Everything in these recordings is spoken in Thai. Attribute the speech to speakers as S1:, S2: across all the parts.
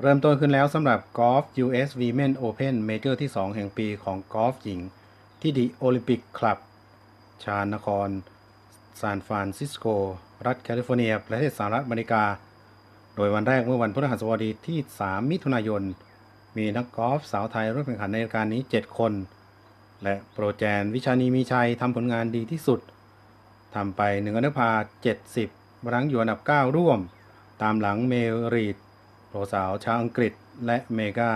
S1: เริ่มต้นขึ้นแล้วสำหรับกอล์ฟ US Women Open เมเจอร์ที่ 2 แห่งปีของกอล์ฟหญิง ที่ดีโอลิมปิกคลับ ชานนครซานฟรานซิสโก รัฐแคลิฟอร์เนีย ประเทศสหรัฐอเมริกา โดยวันแรกเมื่อวันพฤหัสบดีที่ 3 มิถุนายน มีนักกอล์ฟสาวไทยร่วมแข่งขันในรายการนี้ 7 คน และโปรแจนวิชานีมีชัยทำผลงานดีที่สุดทำไป1อันดับพา70 รั้งอยู่อันดับ 9 ร่วม ตามหลังเมรีด โปรสาวชาวอังกฤษและเมกา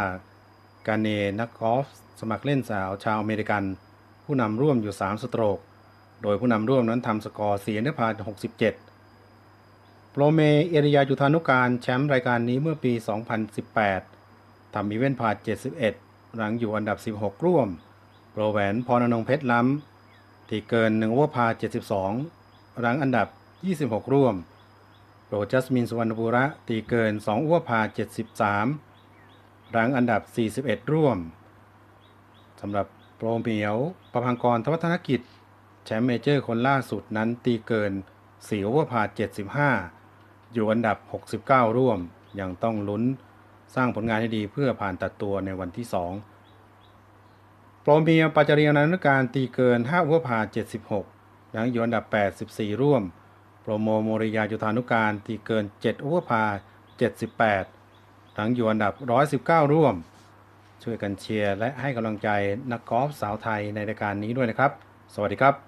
S1: การเนนักกอล์ฟสมัครเล่นสาวชาวอเมริกัน ผู้นำร่วมอยู่ 3 สโตรก โดยผู้นำร่วมนั้นทำสกอร์4อันดับพา67 โปรเมเอริยาจุธานุการแชมป์รายการนี้เมื่อปี 2018 ทำอีเวนต์พา71รังอยู่อันดับ 16 ร่วม โปรแหวนพรนงเพชรล้ำ ที่เกิน1วอร์พา72รังอันดับ 26 ร่วม โปรจัสมินสุวรรณบุระตีเกิน 2อเวพา 73 รั้งอันดับ 41 ร่วมสำหรับโปรเมียว ประพังกรทวัฒนกิจ แชมป์เมเจอร์คนล่าสุดนั้นตีเกิน 4อเวพา 75 อยู่อันดับ 69 ร่วม ยังต้องลุ้นสร้างผลงานให้ดีเพื่อผ่านตัดตัวในวันที่ 2 โปรเมียปัจจารียนันทการตีเกิน 5อเวพา 76 ยังอยู่อันดับ 84 ร่วม รโมโมริยาจุธานุการตีเกิน 7อเวอร์พา78 ทั้งอยู่อันดับ 119 ร่วม ช่วยกันเชียร์และให้กำลังใจนักกอล์ฟสาวไทยในรายการนี้ด้วยนะครับ สวัสดีครับ